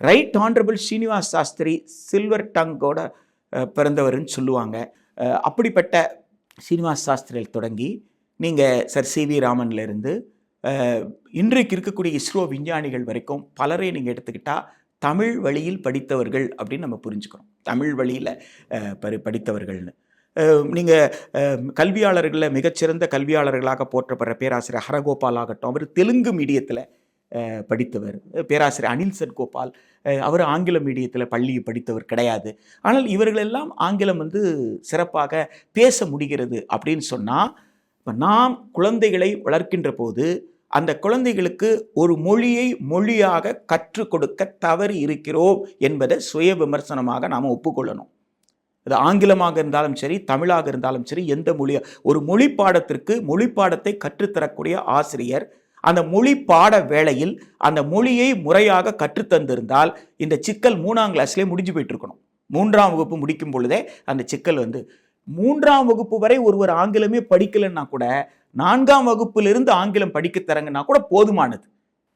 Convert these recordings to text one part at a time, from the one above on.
Right honourable Srinivas Sastri silver டங்கோட பிறந்தவர்னு சொல்லுவாங்க. அப்படிப்பட்ட ஸ்ரீனிவாஸ் சாஸ்திரியில் தொடங்கி நீங்கள் சர் சி வி ராமன்லேருந்து இன்றைக்கு இருக்கக்கூடிய இஸ்ரோ விஞ்ஞானிகள் வரைக்கும் பலரை நீங்கள் எடுத்துக்கிட்டால் தமிழ் வழியில் படித்தவர்கள் அப்படின்னு நம்ம புரிஞ்சுக்கிறோம். தமிழ் வழியில் பரி படித்தவர்கள்னு. நீங்கள் கல்வியாளர்களில் மிகச்சிறந்த கல்வியாளர்களாக போற்றப்படுற பேராசிரியர் ஹரகோபால் ஆகட்டும் அவர் தெலுங்கு மீடியத்தில் படித்தவர். பேராசிரியர் அனில் சன் கோபால் அவர் ஆங்கில மீடியத்தில் பள்ளி படித்தவர் கிடையாது. ஆனால் இவர்களெல்லாம் ஆங்கிலம் வந்து சிறப்பாக பேச முடிகிறது அப்படின்னு சொன்னால் இப்போ நாம் குழந்தைகளை வளர்க்கின்ற போது அந்த குழந்தைகளுக்கு ஒரு மொழியை மொழியாக கற்றுக் கொடுக்க தவறி இருக்கிறோம் என்பதை சுய விமர்சனமாக நாம் ஒப்புக்கொள்ளணும். அது ஆங்கிலமாக இருந்தாலும் சரி தமிழாக இருந்தாலும் சரி எந்த மொழியாக ஒரு மொழி பாடத்திற்கு மொழி பாடத்தை கற்றுத்தரக்கூடிய ஆசிரியர் அந்த மொழி பாட வேளையில் அந்த மொழியை முறையாக கற்றுத்தந்திருந்தால் இந்த சிக்கல் மூணாம் கிளாஸ்லேயே முடிஞ்சு போயிட்டுருக்கணும். மூன்றாம் வகுப்பு முடிக்கும் பொழுதே அந்த சிக்கல் வந்து மூன்றாம் வகுப்பு வரை ஒருவர் ஆங்கிலமே படிக்கலைன்னா கூட நான்காம் வகுப்பிலிருந்து ஆங்கிலம் படிக்க தரங்கன்னா கூட போதுமானது.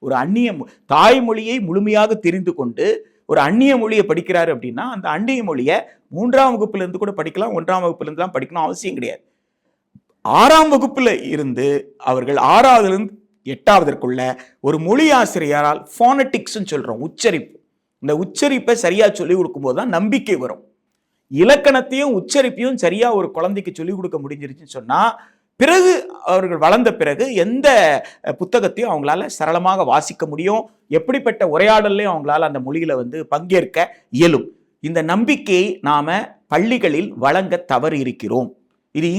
ஒரு அந்நிய தாய்மொழியை முழுமையாக தெரிந்து கொண்டு ஒரு அந்நிய மொழியை படிக்கிறாரு அப்படின்னா அந்த அந்நிய மொழியை மூன்றாம் வகுப்பிலிருந்து கூட படிக்கலாம் ஒன்றாம் வகுப்பிலிருந்துலாம் படிக்கணும் அவசியம் கிடையாது. ஆறாம் வகுப்பில் இருந்து அவர்கள் ஆறாவதுலேருந்து எட்டாவதற்குள்ள ஒரு மொழி ஆசிரியரால் ஃபானட்டிக்ஸ்ன்னு சொல்கிறோம் உச்சரிப்பு. இந்த உச்சரிப்பை சரியாக சொல்லிக் கொடுக்கும்போது தான் நம்பிக்கை வரும். இலக்கணத்தையும் உச்சரிப்பையும் சரியாக ஒரு குழந்தைக்கு சொல்லிக் கொடுக்க முடிஞ்சிருச்சுன்னு சொன்னால் பிறகு அவர்கள் வளர்ந்த பிறகு எந்த புத்தகத்தையும் அவங்களால சரளமாக வாசிக்க முடியும். எப்படிப்பட்ட உரையாடல்லையும் அவங்களால அந்த மொழியில் வந்து பங்கேற்க இயலும். இந்த நம்பிக்கையை நாம் பள்ளிகளில் வழங்க தவறு இருக்கிறோம்